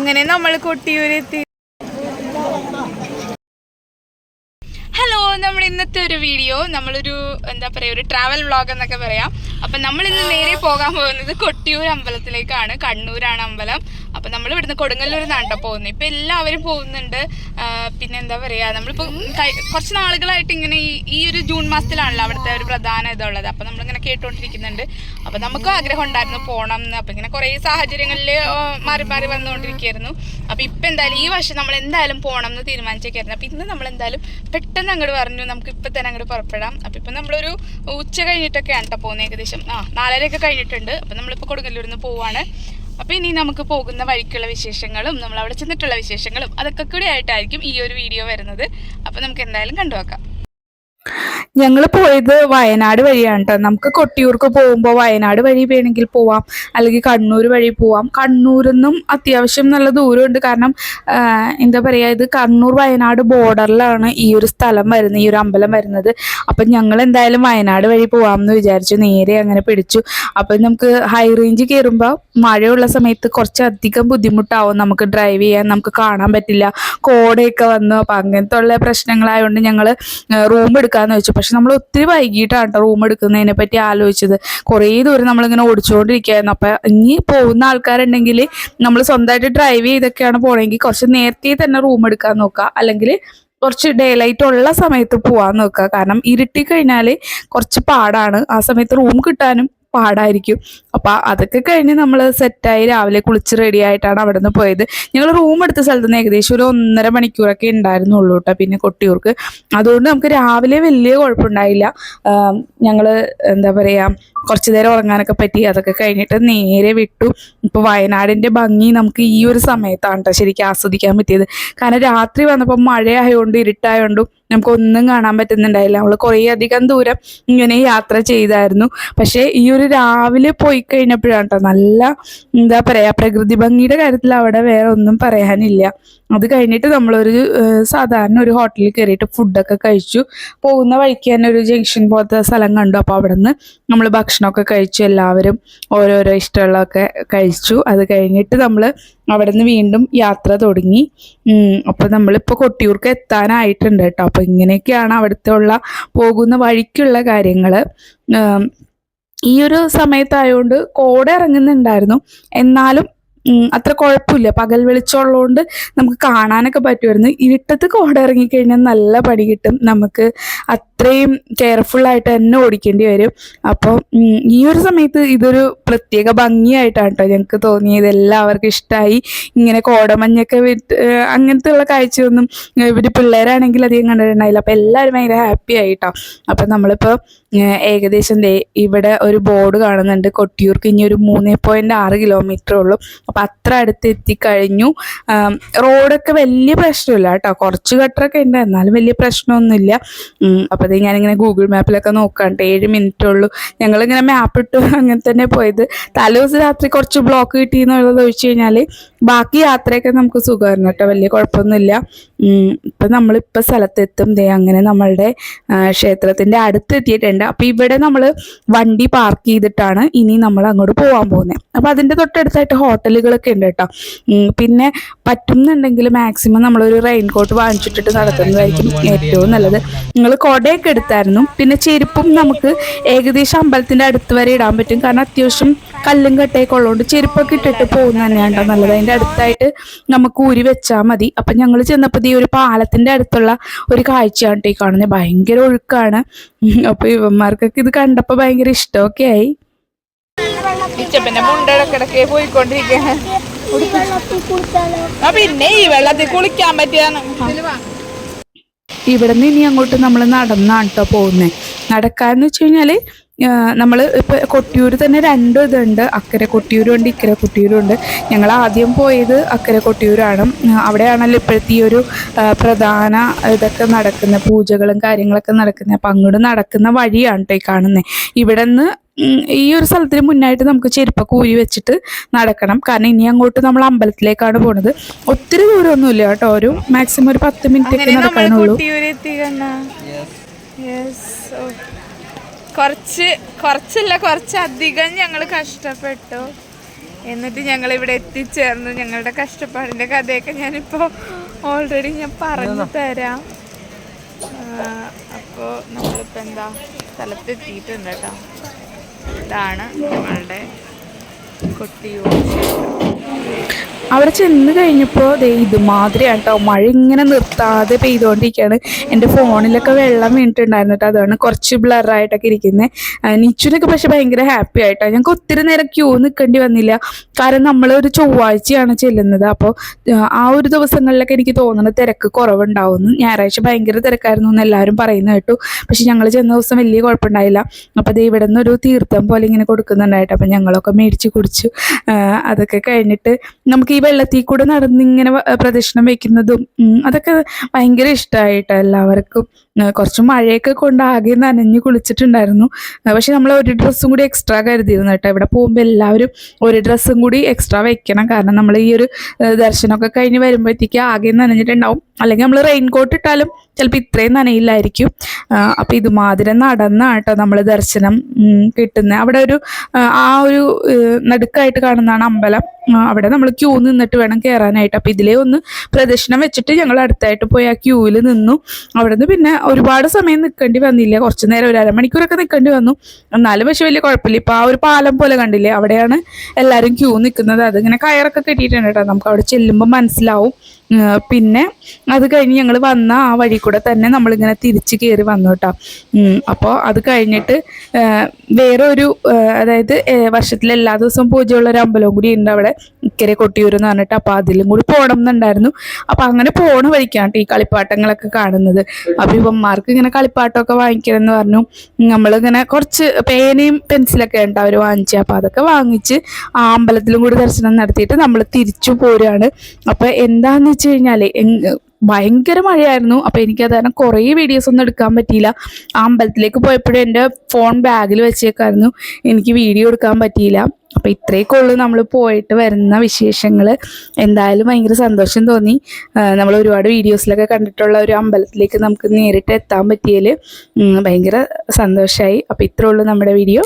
അങ്ങനെ നമ്മൾ കൊട്ടിയൂരെത്തി. ഹലോ നമ്മൾ ഇന്നത്തെ ഒരു വീഡിയോ നമ്മളൊരു എന്താ പറയുക ഒരു ട്രാവൽ വ്ളോഗ് എന്നൊക്കെ പറയാം. അപ്പം നമ്മൾ ഇന്ന് നേരെ പോകാൻ പോകുന്നത് കൊട്ടിയൂർ അമ്പലത്തിലേക്കാണ്. കണ്ണൂരാണ് അമ്പലം. അപ്പൊ നമ്മൾ ഇവിടുന്ന് കൊടുങ്ങല്ലൂർ നിന്നാണ് പോകുന്നത്. ഇപ്പൊ എല്ലാവരും പോകുന്നുണ്ട്. പിന്നെ എന്താ പറയാ നമ്മളിപ്പോ കുറച്ച് നാളുകളായിട്ട് ഇങ്ങനെ ഈ ഈ ഒരു ജൂൺ മാസത്തിലാണല്ലോ അവിടുത്തെ ഒരു പ്രധാന ഇതുള്ളത്. അപ്പൊ നമ്മളിങ്ങനെ കേട്ടുകൊണ്ടിരിക്കുന്നുണ്ട് അപ്പൊ നമുക്കും ആഗ്രഹം ഉണ്ടായിരുന്നു പോകണം എന്ന് അപ്പൊ ഇങ്ങനെ കുറേ സാഹചര്യങ്ങളിൽ മാറി മാറി വന്നുകൊണ്ടിരിക്കുകയായിരുന്നു അപ്പൊ ഇപ്പൊ എന്തായാലും ഈ വർഷം നമ്മൾ എന്തായാലും പോകണം എന്ന് തീരുമാനിച്ചേക്കായിരുന്നു. അപ്പൊ ഇന്ന് നമ്മൾ എന്തായാലും പെട്ടെന്ന് അങ്ങോട്ട് പറഞ്ഞു. നമുക്ക് ഇപ്പൊ തന്നെ അങ്ങോട്ട് പുറപ്പെടാം. അപ്പൊ ഇപ്പൊ നമ്മളൊരു ഉച്ച കഴിഞ്ഞിട്ടൊക്കെയാണ് കേട്ടോ പോകുന്നത് ഏകദേശം. ആ നാലരയൊക്കെ കഴിഞ്ഞിട്ടുണ്ട്. അപ്പം നമ്മളിപ്പോൾ കൊടുങ്ങല്ലൂരിൽ നിന്ന് പോവാണ്. അപ്പോൾ ഇനി നമുക്ക് പോകുന്ന വഴിക്കുള്ള വിശേഷങ്ങളും നമ്മൾ അവിടെ ചെന്നിട്ടുള്ള വിശേഷങ്ങളും അതൊക്കെ കൂടി ആയിട്ടായിരിക്കും ഈ ഒരു വീഡിയോ വരുന്നത്. അപ്പോൾ നമുക്ക് എന്തായാലും കണ്ടുവെക്കാം ഞങ്ങൾ പോയത് വയനാട് വഴിയാണ് കേട്ടോ നമുക്ക് കൊട്ടിയൂർക്ക് പോകുമ്പോൾ വയനാട് വഴി വേണമെങ്കിൽ പോവാം. അല്ലെങ്കിൽ കണ്ണൂർ വഴി പോവാം. കണ്ണൂരിൽ നിന്നും അത്യാവശ്യം നല്ല ദൂരമുണ്ട്. കാരണം എന്താ പറയുക ഇത് കണ്ണൂർ വയനാട് ബോർഡറിലാണ് ഈ ഒരു സ്ഥലം വരുന്നത് ഈ ഒരു അമ്പലം വരുന്നത്. അപ്പം ഞങ്ങൾ എന്തായാലും വയനാട് വഴി പോവാമെന്ന് വിചാരിച്ചു. നേരെ അങ്ങനെ പിടിച്ചു. അപ്പം നമുക്ക് ഹൈ റേഞ്ച് കയറുമ്പോൾ മഴയുള്ള സമയത്ത് കുറച്ചധികം ബുദ്ധിമുട്ടാവും. നമുക്ക് ഡ്രൈവ് ചെയ്യാൻ നമുക്ക് കാണാൻ പറ്റില്ല. കോടയൊക്കെ വന്നു. അപ്പം അങ്ങനത്തെ ഉള്ള പ്രശ്നങ്ങളായതുകൊണ്ട് ഞങ്ങൾ റൂം എടുക്കാന്ന് വെച്ചു. പക്ഷെ നമ്മൾ ഒത്തിരി വൈകിട്ടാണ് കേട്ടോ റൂം എടുക്കുന്നതിനെ പറ്റി ആലോചിച്ചത്. കുറേ ദൂരം നമ്മളിങ്ങനെ ഓടിച്ചുകൊണ്ടിരിക്കുകയായിരുന്നു. അപ്പം ഇനി പോകുന്ന ആൾക്കാരുണ്ടെങ്കിൽ നമ്മൾ സ്വന്തമായിട്ട് ഡ്രൈവ് ചെയ്തൊക്കെയാണ് പോകണമെങ്കിൽ കുറച്ച് നേരത്തെ തന്നെ റൂം എടുക്കാൻ നോക്കുക. അല്ലെങ്കിൽ കുറച്ച് ഡേ ലൈറ്റ് ഉള്ള സമയത്ത് പോവാൻ നോക്കുക. കാരണം ഇരുട്ടി കഴിഞ്ഞാൽ കുറച്ച് പാടാണ്. ആ സമയത്ത് റൂം കിട്ടാനും പാടായിരിക്കും. അപ്പൊ അതൊക്കെ കഴിഞ്ഞ് നമ്മൾ സെറ്റായി രാവിലെ കുളിച്ച് റെഡി ആയിട്ടാണ് അവിടെ നിന്ന് പോയത്. ഞങ്ങൾ റൂം എടുത്ത സ്ഥലത്ത് നിന്ന് ഏകദേശം ഒരു ഒന്നര മണിക്കൂറൊക്കെ ഉണ്ടായിരുന്നുള്ളൂ കേട്ടോ പിന്നെ കൊട്ടിയൂർക്ക്. അതുകൊണ്ട് നമുക്ക് രാവിലെ വലിയ കുഴപ്പമുണ്ടായില്ല. ഞങ്ങൾ എന്താ പറയുക കുറച്ച് നേരം ഉറങ്ങാനൊക്കെ പറ്റി. അതൊക്കെ കഴിഞ്ഞിട്ട് നേരെ വിട്ടു. ഇപ്പോൾ വയനാടിന്റെ ഭംഗി നമുക്ക് ഈ ഒരു സമയത്താണ് കേട്ടോ ശരിക്കും ആസ്വദിക്കാൻ പറ്റിയത്. കാരണം രാത്രി വന്നപ്പോൾ മഴയായതുകൊണ്ട് ഇരുട്ടായതുകൊണ്ടും നമുക്ക് ഒന്നും കാണാൻ പറ്റുന്നുണ്ടായില്ല. നമ്മൾ കുറേ അധികം ദൂരം ഇങ്ങനെ യാത്ര ചെയ്തായിരുന്നു. പക്ഷേ ഈ ഒരു രാവിലെ പോയി കഴിഞ്ഞപ്പോഴാണ് കേട്ടോ നല്ല എന്താ പറയുക പ്രകൃതി ഭംഗിയുടെ കാര്യത്തിൽ അവിടെ വേറെ ഒന്നും പറയാനില്ല. അത് കഴിഞ്ഞിട്ട് നമ്മളൊരു സാധാരണ ഒരു ഹോട്ടലിൽ കയറിയിട്ട് ഫുഡൊക്കെ കഴിച്ചു. പോകുന്ന വഴിക്ക് തന്നെ ഒരു ജംഗ്ഷൻ പോലത്തെ സ്ഥലം കണ്ടു. അപ്പോൾ അവിടെ നിന്ന് നമ്മൾ ഭക്ഷണമൊക്കെ കഴിച്ചു. എല്ലാവരും ഓരോരോ ഇഷ്ടമുള്ളതൊക്കെ കഴിച്ചു. അത് കഴിഞ്ഞിട്ട് നമ്മൾ അവിടെ നിന്ന് വീണ്ടും യാത്ര തുടങ്ങി. അപ്പോൾ നമ്മളിപ്പോൾ കൊട്ടിയൂർക്ക് എത്താനായിട്ടുണ്ട് കേട്ടോ. അപ്പോൾ ഇങ്ങനെയൊക്കെയാണ് അവിടുത്തെ ഉള്ള പോകുന്ന വഴിക്കുള്ള കാര്യങ്ങൾ ഈ ഒരു സമയത്തായതുകൊണ്ട് കോട ഇറങ്ങുന്നുണ്ടായിരുന്നു. എന്നാലും അത്ര കുഴപ്പമില്ല. പകൽ വെളിച്ചമുള്ളതുകൊണ്ട് നമുക്ക് കാണാനൊക്കെ പറ്റുമായിരുന്നു. ഇരുട്ടത്ത് കോട ഇറങ്ങിക്കഴിഞ്ഞാൽ നല്ല പണി കിട്ടും. നമുക്ക് അത്രയും കെയർഫുൾ ആയിട്ട് തന്നെ ഓടിക്കേണ്ടി വരും. അപ്പോൾ ഈ ഒരു സമയത്ത് ഇതൊരു പ്രത്യേക ഭംഗിയായിട്ടാണ് കേട്ടോ ഞങ്ങൾക്ക് തോന്നിയത്. എല്ലാവർക്കും ഇഷ്ടമായി ഇങ്ങനെ കോടമഞ്ഞൊക്കെ വിട്ട് അങ്ങനത്തെ ഉള്ള കാഴ്ചയൊന്നും ഇവർ പിള്ളേരാണെങ്കിൽ അധികം കണ്ടിട്ടുണ്ടായില്ല. അപ്പോൾ എല്ലാവരും ഭയങ്കര ഹാപ്പി ആയിട്ടോ. അപ്പം നമ്മളിപ്പോൾ ഏകദേശം ഇവിടെ ഒരു ബോർഡ് കാണുന്നുണ്ട്. കൊട്ടിയൂർക്ക് ഇനി ഒരു മൂന്ന് പോയിന്റ് ആറ് കിലോമീറ്റർ ഉള്ളൂ. അപ്പം അത്ര അടുത്ത് എത്തിക്കഴിഞ്ഞു റോഡൊക്കെ വലിയ പ്രശ്നമില്ല കേട്ടോ. കുറച്ച് ഗട്ടറൊക്കെ ഉണ്ട്. എന്നാലും വലിയ പ്രശ്നമൊന്നുമില്ല. അപ്പോൾ ഞാനിങ്ങനെ ഗൂഗിൾ മാപ്പിലൊക്കെ നോക്കാണ്ട് ഏഴ് മിനിറ്റേ ഉള്ളൂ. ഞങ്ങളിങ്ങനെ മാപ്പ് ഇട്ടു അങ്ങനെ തന്നെ പോയത്. തലേദിവസം രാത്രി കുറച്ച് ബ്ലോക്ക് കിട്ടി എന്നുള്ളത് ഒഴിച്ചു കഴിഞ്ഞാൽ ബാക്കി യാത്രയൊക്കെ നമുക്ക് സുഖമായിരുന്നു കേട്ടോ. വലിയ കുഴപ്പമൊന്നുമില്ല. ഇപ്പം നമ്മളിപ്പോൾ സ്ഥലത്തെത്തും ദേ അങ്ങനെ നമ്മളുടെ ക്ഷേത്രത്തിന്റെ അടുത്ത് എത്തിയിട്ടുണ്ട് അപ്പോൾ ഇവിടെ നമ്മൾ വണ്ടി പാർക്ക് ചെയ്തിട്ടാണ് ഇനി നമ്മൾ അങ്ങോട്ട് പോകാൻ പോകുന്നത് അപ്പോൾ അതിന്റെ തൊട്ടടുത്തായിട്ട് ഹോട്ടലുകളൊക്കെ ഉണ്ട് കേട്ടോ. പിന്നെ പറ്റുന്നുണ്ടെങ്കിൽ മാക്സിമം നമ്മളൊരു റെയിൻ കോട്ട് വാങ്ങിച്ചിട്ടിട്ട് നടക്കുന്നതായിരിക്കും ഏറ്റവും നല്ലത്. നിങ്ങൾ കൊടയൊക്കെ എടുത്തായിരുന്നു. പിന്നെ ചെരുപ്പും നമുക്ക് ഏകദേശം അമ്പലത്തിന്റെ അടുത്ത് വരെ ഇടാൻ പറ്റും. കാരണം അത്യാവശ്യം കല്ലും കട്ടയൊക്കെ ഉള്ളതുകൊണ്ട് ചെരുപ്പൊക്കെ ഇട്ടിട്ട് പോകുന്ന തന്നെയാണ് കേട്ടോ നല്ലത്. അതിന്റെ അടുത്തായിട്ട് നമുക്ക് ഊരി വെച്ചാൽ മതി. അപ്പം ഞങ്ങൾ ചെന്നപ്പോൾ ഈ ഒരു പാലത്തിന്റെ അടുത്തുള്ള ഒരു കാഴ്ചയാണ് കേട്ടോ ഈ കാണുന്നത് ഭയങ്കര ഒഴുക്കാണ്. അപ്പോൾ ഇവന്മാർക്കൊക്കെ ഇത് കണ്ടപ്പോൾ ഭയങ്കര ഇഷ്ടമൊക്കെ ആയി. ഇച്ചപ്പന്റെ മുണ്ടടക്കിടക്ക് പോയിക്കൊണ്ടിരിക്കുകയാണ് ആ പിന്നെ ഈ വെള്ളത്തിൽ കുളിക്കാൻ പറ്റിയാണ് ഇവിടെ നിന്ന് ഇനി അങ്ങോട്ട് നമ്മൾ നടന്നാണ് കേട്ടോ പോകുന്നത് നടക്കാന്ന് വെച്ച് കഴിഞ്ഞാൽ നമ്മൾ ഇപ്പോൾ കൊട്ടിയൂർ തന്നെ രണ്ടും ഇതുണ്ട്. അക്കരെ കൊട്ടിയൂരും ഉണ്ട് ഇക്കരെ കൊട്ടിയൂരും ഉണ്ട്. ഞങ്ങൾ ആദ്യം പോയത് അക്കരെ കൊട്ടിയൂരാണ്. അവിടെയാണല്ലോ ഇപ്പോഴത്തെ ഈ ഒരു പ്രധാന ഇതൊക്കെ നടക്കുന്ന പൂജകളും കാര്യങ്ങളൊക്കെ നടക്കുന്നത് അപ്പം അങ്ങോട്ട് നടക്കുന്ന വഴിയാണ് കേട്ടോ ഈ കാണുന്നത് ഇവിടെ നിന്ന് ഈ ഒരു സ്ഥലത്തിന് മുന്നായിട്ട് നമുക്ക് ചെരുപ്പൊക്കെ ഊരി വെച്ചിട്ട് നടക്കണം. കാരണം ഇനി അങ്ങോട്ട് നമ്മൾ അമ്പലത്തിലേക്കാണ് പോണത്. ഒത്തിരി ദൂരമൊന്നുമില്ല കേട്ടോ. ഒരു മാക്സിമം ഒരു പത്ത് മിനിറ്റ് ഒക്കെ നടക്കാനുള്ളൂ. കുറച്ച് കുറച്ചല്ല കുറച്ചധികം ഞങ്ങൾ കഷ്ടപ്പെട്ടു. എന്നിട്ട് ഞങ്ങൾ ഇവിടെ എത്തിച്ചേർന്നു. ഞങ്ങളുടെ കഷ്ടപ്പാടിന്റെ കഥയൊക്കെ ഞാനിപ്പോ ഓൾറെഡി ഞാൻ പറഞ്ഞു തരാം. അപ്പോൾ നമ്മളിപ്പോൾ എന്താ സ്ഥലത്തെത്തിയിട്ടുണ്ട് കേട്ടോ. ഇതാണ് ഞങ്ങളുടെ കൊട്ടിയൂർ അവിടെ ചെന്ന് കഴിഞ്ഞപ്പോൾ ദേ ഇതുമാതിരിയാണ് കേട്ടോ മഴ ഇങ്ങനെ നിർത്താതെ പെയ്തുകൊണ്ടിരിക്കുകയാണ് എന്റെ ഫോണിലൊക്കെ വെള്ളം വീണിട്ടുണ്ടായിരുന്നു കേട്ടോ. അതാണ് കുറച്ച് ബ്ലറായിട്ടൊക്കെ ഇരിക്കുന്നത് നിച്ചുനൊക്കെ പക്ഷെ ഭയങ്കര ഹാപ്പി ആയിട്ടോ. ഞങ്ങൾക്ക് ഒത്തിരി നേരം ക്യൂ നിൽക്കേണ്ടി വന്നില്ല. കാരണം നമ്മൾ ഒരു ചൊവ്വാഴ്ചയാണ് ചെല്ലുന്നത്. അപ്പോൾ ആ ഒരു ദിവസങ്ങളിലൊക്കെ എനിക്ക് തോന്നുന്നത് തിരക്ക് കുറവുണ്ടാവും ഞായറാഴ്ച ഭയങ്കര തിരക്കായിരുന്നു എന്ന് എല്ലാവരും പറയുന്നത് കേട്ടു. പക്ഷെ ഞങ്ങൾ ചെന്ന ദിവസം വലിയ കുഴപ്പമുണ്ടായില്ല. അപ്പോൾ ദേ ഇവിടെ നിന്ന് ഒരു തീർത്ഥം പോലെ ഇങ്ങനെ കൊടുക്കുന്നുണ്ടായിട്ട്. അപ്പം ഞങ്ങളൊക്കെ മേടിച്ച് കുടിച്ചു. അതൊക്കെ കഴിഞ്ഞിട്ട് നമുക്ക് ഈ വെള്ളത്തിൽ കൂടെ നടന്നിങ്ങനെ പ്രദക്ഷിണം വെക്കുന്നതും അതൊക്കെ ഭയങ്കര ഇഷ്ടമായിട്ടോ എല്ലാവർക്കും. കുറച്ച് മഴയൊക്കെ കൊണ്ട് ആകെ നനഞ്ഞ് കുളിച്ചിട്ടുണ്ടായിരുന്നു. പക്ഷെ നമ്മൾ ഒരു ഡ്രസ്സും കൂടി എക്സ്ട്രാ കരുതിയിരുന്നു കേട്ടോ. ഇവിടെ പോകുമ്പോൾ എല്ലാവരും ഒരു ഡ്രസ്സും കൂടി എക്സ്ട്രാ വെക്കണം. കാരണം നമ്മൾ ഈ ഒരു ദർശനമൊക്കെ കഴിഞ്ഞ് വരുമ്പോഴത്തേക്ക് ആകെ നനഞ്ഞിട്ടുണ്ടാവും. അല്ലെങ്കിൽ നമ്മൾ റെയിൻ കോട്ട് ഇട്ടാലും ചിലപ്പോൾ ഇത്രയും നനയില്ലായിരിക്കും. അപ്പം ഇതുമാതിരി നടന്നാണ് കേട്ടോ നമ്മൾ ദർശനം കിട്ടുന്നത് അവിടെ ഒരു ആ ഒരു നടുക്കായിട്ട് കാണുന്നതാണ് അമ്പലം. അവിടെ നമ്മൾ ക്യൂ നിന്നിട്ട് വേണം കയറാനായിട്ട് അപ്പം ഇതിലേ ഒന്ന് പ്രദക്ഷിണം വെച്ചിട്ട് ഞങ്ങൾ അടുത്തായിട്ട് പോയി ആ ക്യൂവിൽ നിന്നു. അവിടെ നിന്ന് പിന്നെ ഒരുപാട് സമയം നിൽക്കേണ്ടി വന്നില്ല. കുറച്ച് നേരം ഒരു അരമണിക്കൂറൊക്കെ നിൽക്കേണ്ടി വന്നു. എന്നാലും പക്ഷെ വലിയ കുഴപ്പമില്ല. ഇപ്പൊ ആ ഒരു പാലം പോലെ കണ്ടില്ലേ? അവിടെയാണ് എല്ലാവരും ക്യൂ നിൽക്കുന്നത് അതിങ്ങനെ കയറൊക്കെ കെട്ടിയിട്ടുണ്ട് കേട്ടോ. നമുക്ക് അവിടെ ചെല്ലുമ്പോൾ മനസ്സിലാവും. പിന്നെ അത് കഴിഞ്ഞ് ഞങ്ങൾ വന്ന ആ വഴി കൂടെ തന്നെ നമ്മളിങ്ങനെ തിരിച്ച് കയറി വന്നു കേട്ടോ അപ്പോൾ അത് കഴിഞ്ഞിട്ട് വേറെ ഒരു അതായത് വർഷത്തിൽ എല്ലാ ദിവസവും പൂജയുള്ള ഒരു അമ്പലവും കൂടി ഉണ്ട് അവിടെ. ഇക്കരെ കൊട്ടിയൂർ എന്ന് പറഞ്ഞിട്ട് അപ്പോൾ അതിലും കൂടി പോകണം എന്നുണ്ടായിരുന്നു. അപ്പോൾ അങ്ങനെ പോണ വഴിക്കാണ് ഈ കളിപ്പാട്ടങ്ങളൊക്കെ കാണുന്നത്. അപ്പോൾ ഇവന്മാർക്ക് ഇങ്ങനെ കളിപ്പാട്ടമൊക്കെ വാങ്ങിക്കണമെന്ന് പറഞ്ഞു. നമ്മളിങ്ങനെ കുറച്ച് പേനയും പെൻസിലൊക്കെ ഉണ്ട് അവർ വാങ്ങിച്ചു. അപ്പോൾ അതൊക്കെ വാങ്ങിച്ച് ആ അമ്പലത്തിലും കൂടി ദർശനം നടത്തിയിട്ട് നമ്മൾ തിരിച്ചു പോരുകയാണ് അപ്പോൾ എന്താന്ന് വെച്ച് കഴിഞ്ഞാൽ ഭയങ്കര മഴയായിരുന്നു. അപ്പോൾ എനിക്ക് അത് കാരണം കുറേ വീഡിയോസ് ഒന്നും എടുക്കാൻ പറ്റിയില്ല. ആ അമ്പലത്തിലേക്ക് പോയപ്പോഴും എന്റെ ഫോൺ ബാഗിൽ വെച്ചേക്കായിരുന്നു. എനിക്ക് വീഡിയോ എടുക്കാൻ പറ്റിയില്ല. അപ്പോൾ ഇത്രയൊക്കെ ഉള്ളൂ നമ്മൾ പോയിട്ട് വരുന്ന വിശേഷങ്ങൾ എന്തായാലും ഭയങ്കര സന്തോഷം തോന്നി. നമ്മൾ ഒരുപാട് വീഡിയോസിലൊക്കെ കണ്ടിട്ടുള്ള ഒരു അമ്പലത്തിലേക്ക് നമുക്ക് നേരിട്ട് എത്താൻ പറ്റിയതിൽ ഭയങ്കര സന്തോഷമായി അപ്പോൾ ഇത്രേ ഉള്ളൂ നമ്മുടെ വീഡിയോ